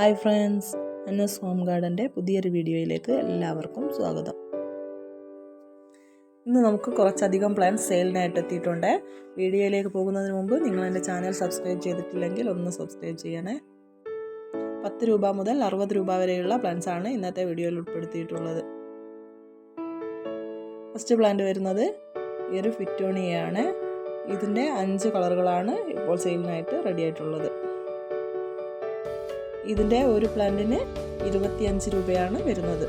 Hi friends Anna's home ഗാർഡന്റെ പുതിയൊരു വീഡിയോയിലേക്ക് എല്ലാവർക്കും സ്വാഗതം. ഇന്ന് നമുക്ക് കുറച്ചധികം പ്ലാൻസ് സെയിലിനായിട്ട് എത്തിയിട്ടുണ്ട്. വീഡിയോയിലേക്ക് പോകുന്നതിന് മുമ്പ് നിങ്ങൾ എന്റെ ചാനൽ സബ്സ്ക്രൈബ് ചെയ്തിട്ടില്ലെങ്കിൽ ഒന്ന് സബ്സ്ക്രൈബ് ചെയ്യണേ. പത്ത് രൂപ മുതൽ അറുപത് രൂപ വരെയുള്ള പ്ലാൻസ് ആണ് ഇന്നത്തെ വീഡിയോയിൽ ഉൾപ്പെടുത്തിയിട്ടുള്ളത്. ഫസ്റ്റ് പ്ലാന്റ് വരുന്നത് ഈ ഒരു ഫിറ്റോണിയാണ് ഇതിന്റെ അഞ്ച് കളറുകളാണ് ഇപ്പോൾ സെയിലിനായിട്ട് റെഡി ആയിട്ടുള്ളത്. ഇതിന്റെ ഒരു പ്ലാന്റിന് ഇരുപത്തിയഞ്ച് രൂപയാണ് വരുന്നത്.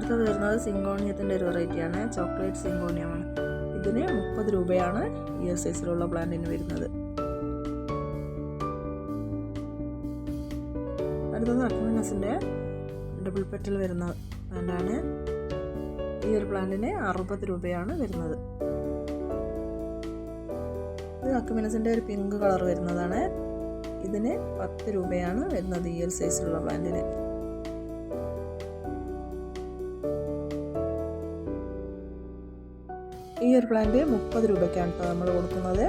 അടുത്തത് വരുന്നത് സിങ്കോണിയത്തിന്റെ ഒരു വെറൈറ്റിയാണ്. ചോക്ലേറ്റ് സിങ്കോണിയമാണ്. ഇതിന് മുപ്പത് രൂപയാണ് ഇയർ സൈസിലുള്ള പ്ലാന്റിന് വരുന്നത്. അടുത്തത് അക്മിനസിന്റെ ഡബിൾ പെറ്റൽ വരുന്ന പ്ലാന്റാണ്. ഈ ഒരു പ്ലാന്റിന് അറുപത് രൂപയാണ് വരുന്നത്. ഇത് അക്മിനസിന്റെ ഒരു പിങ്ക് കളർ വരുന്നതാണ്. ഇതിന് പത്ത് രൂപയാണ് വരുന്നത് ഈ ഒരു സൈസിലുള്ള പ്ലാന്റിന്. ഈ ഒരു പ്ലാന്റ് മുപ്പത് രൂപയ്ക്കാണ് കേട്ടോ നമ്മൾ കൊടുക്കുന്നത്.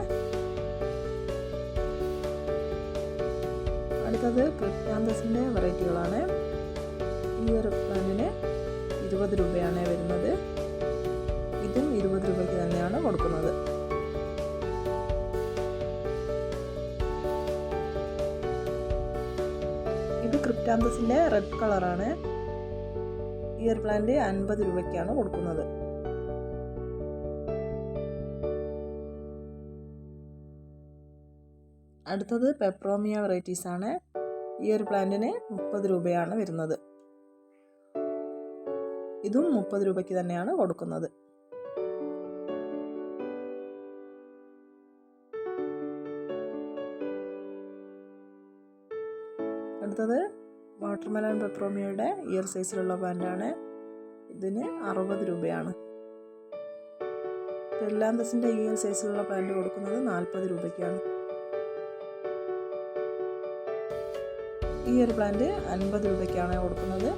അടുത്തത് ക്രിപ്റ്റാന്തസിന്റെ വെറൈറ്റികളാണ് ഈ ഒരു പ്ലാന്റിന് ഇരുപത് രൂപയാണ് വരുന്നത്. ഇതും ഇരുപത് രൂപയ്ക്ക് തന്നെയാണ് കൊടുക്കുന്നത്. ഇത് ക്രിപ്റ്റാന്തസിന്റെ റെഡ് കളറാണ് ഈ ഒരു പ്ലാന്റ് അൻപത് രൂപയ്ക്കാണ് കൊടുക്കുന്നത്. അടുത്തത് പെപ്രോമിയ വെറൈറ്റീസ് ആണ്. ഈ ഒരു പ്ലാന്റിന് മുപ്പത് രൂപയാണ് വരുന്നത്. ഇതും മുപ്പത് രൂപയ്ക്ക് തന്നെയാണ് കൊടുക്കുന്നത്. അടുത്തത് വാട്ടർമെലൺ പെപ്രോമിയയുടെ ഇയർ സൈസിലുള്ള പ്ലാന്റാണ് ഇതിന് അറുപത് രൂപയാണ്. പെർലാന്തസിന്റെ ഇയർ സൈസിലുള്ള പ്ലാന്റ് കൊടുക്കുന്നത് നാൽപ്പത് രൂപയ്ക്കാണ്. ഈ ഒരു പ്ലാന്റ് അൻപത് രൂപയ്ക്കാണ് കൊടുക്കുന്നത്.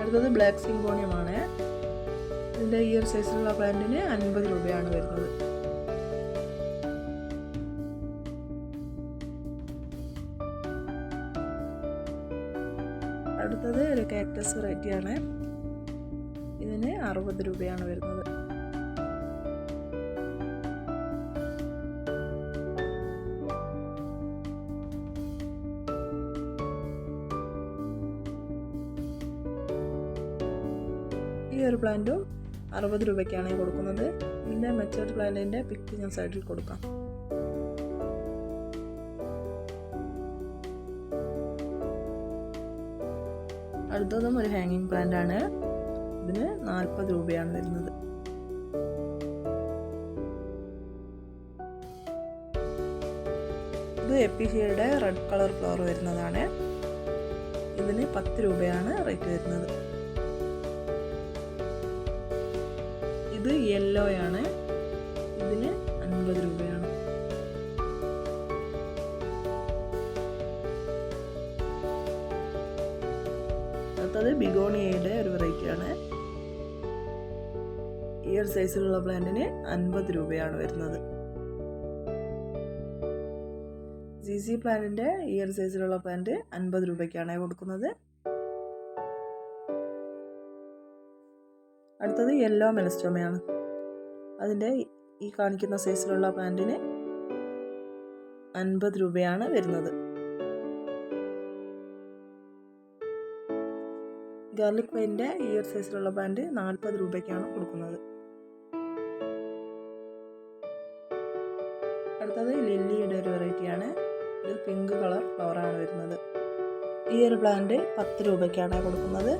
അടുത്തത് ബ്ലാക്ക് സിംഗോണിയമാണ് ഇതിന്റെ ഈ ഒരു സൈസിലുള്ള പ്ലാന്റിന് അൻപത് രൂപയാണ് വരുന്നത്. അടുത്തത് ഒരു കാക്ടസ് വെറൈറ്റിയാണ് ഇതിന് അറുപത് രൂപയാണ് വരുന്നത്. ഈ ഒരു പ്ലാന്റും അറുപത് രൂപയ്ക്കാണ് കൊടുക്കുന്നത്. ഇതിന്റെ മെച്ചൂർഡ് പ്ലാന്റിന്റെ പിക്ക് ഞാൻ സൈഡിൽ കൊടുക്കാം. അടുത്തതും ഒരു ഹാങ്ങിങ് പ്ലാന്റ് ആണ്. ഇതിന് നാൽപ്പത് രൂപയാണ് വരുന്നത്. ഇത് എപ്പിഷിയുടെ റെഡ് കളർ ഫ്ലവർ വരുന്നതാണ്. ഇതിന് പത്ത് രൂപയാണ് റേറ്റ് വരുന്നത്. ഇത് യെല്ലോ ആണ്. ഇതിന് അൻപത് രൂപയാണ്. അടുത്തത് ബിഗോണിയയുടെ ഒരു വെറൈറ്റിയാണ് ഈ ഒരു സൈസിലുള്ള പ്ലാന്റിന് അൻപത് രൂപയാണ് വരുന്നത്. സി സി പ്ലാനിന്റെ ഈ ഒരു സൈസിലുള്ള പ്ലാന്റ് അൻപത് രൂപയ്ക്കാണ് കൊടുക്കുന്നത്. അടുത്തത് യെല്ലോ മെലസ്റ്റോമയാണ് അതിന്റെ ഈ കാണിക്കുന്ന സൈസിലുള്ള പ്ലാന്റിന് അൻപത് രൂപയാണ് വരുന്നത്. ഗാർലിക് വൈന്റെ ഈ ഒരു സൈസിലുള്ള പ്ലാന്റ് നാൽപ്പത് രൂപയ്ക്കാണ് കൊടുക്കുന്നത്. അടുത്തത് ലില്ലിയുടെ ഒരു വെറൈറ്റിയാണ് ഇത് പിങ്ക് കളർ ഫ്ലവറാണ് വരുന്നത്. ഈ ഒരു പ്ലാന്റ് പത്ത് രൂപയ്ക്കാണ് കൊടുക്കുന്നത്.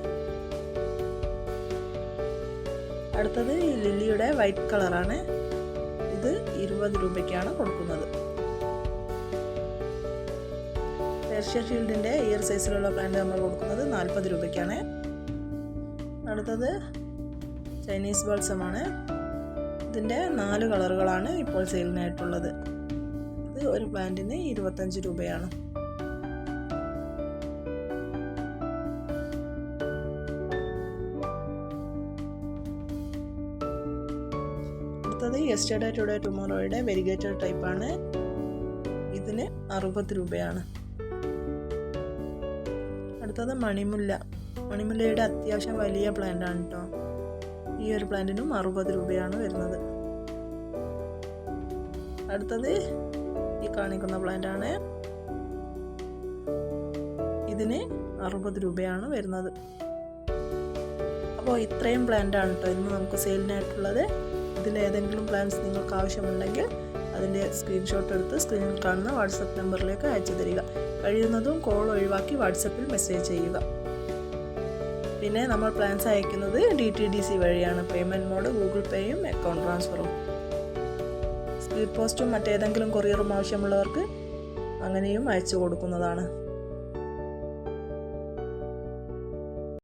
അടുത്തത് ഈ ലില്ലിയുടെ വൈറ്റ് കളറാണ്. ഇത് ഇരുപത് രൂപയ്ക്കാണ് കൊടുക്കുന്നത്. പേർഷ്യ ഷീൽഡിന്റെ ഇയർ സൈസിലുള്ള പ്ലാന്റ് നമ്മൾ കൊടുക്കുന്നത് നാൽപ്പത് രൂപയ്ക്കാണ്. അടുത്തത് ചൈനീസ് ബോൾസമാണ് ഇതിന്റെ നാല് കളറുകളാണ് ഇപ്പോൾ സെയിലിനായിട്ടുള്ളത്. ഇത് ഒരു പ്ലാന്റിന് ഇരുപത്തഞ്ച് രൂപയാണ്. അടുത്തത് യെസ്റ്റർഡേ ടുഡേ ടുമോറോയുടെ വെരിഗേറ്റഡ് ടൈപ്പാണ് ഇതിന് അറുപത് രൂപയാണ്. അടുത്തത് മണിമുല്ല. മണിമുല്ലയുടെ അത്യാവശ്യം വലിയ പ്ലാന്റ് ആണ് കേട്ടോ ഈ ഒരു പ്ലാന്റിനും അറുപത് രൂപയാണ് വരുന്നത്. അടുത്തത് ഈ കാണിക്കുന്ന പ്ലാന്റ് ആണ്. ഇതിന് അറുപത് രൂപയാണ് വരുന്നത്. അപ്പോൾ ഇത്രയും പ്ലാന്റ് ആണ് കേട്ടോ ഇന്ന് നമുക്ക് സെയിലിനായിട്ടുള്ളത് ഇതിലേതെങ്കിലും പ്ലാൻസ് നിങ്ങൾക്ക് ആവശ്യമുണ്ടെങ്കിൽ അതിന്റെ സ്ക്രീൻഷോട്ട് എടുത്ത് സ്ക്രീനിൽ കാണുന്ന വാട്സപ്പ് നമ്പറിലേക്ക് അയച്ചു തരിക. കഴിയുന്നതും കോൾ ഒഴിവാക്കി വാട്സപ്പിൽ മെസ്സേജ് ചെയ്യുക. പിന്നെ നമ്മൾ പ്ലാൻസ് അയക്കുന്നത് ഡി ടി ഡി സി വഴിയാണ്. പേയ്മെന്റ് മോഡ് ഗൂഗിൾ പേയും അക്കൗണ്ട് ട്രാൻസ്ഫറും സ്പീഡ് പോസ്റ്റും മറ്റേതെങ്കിലും കൊറിയറും ആവശ്യമുള്ളവർക്ക് അങ്ങനെയും അയച്ചു കൊടുക്കുന്നതാണ്.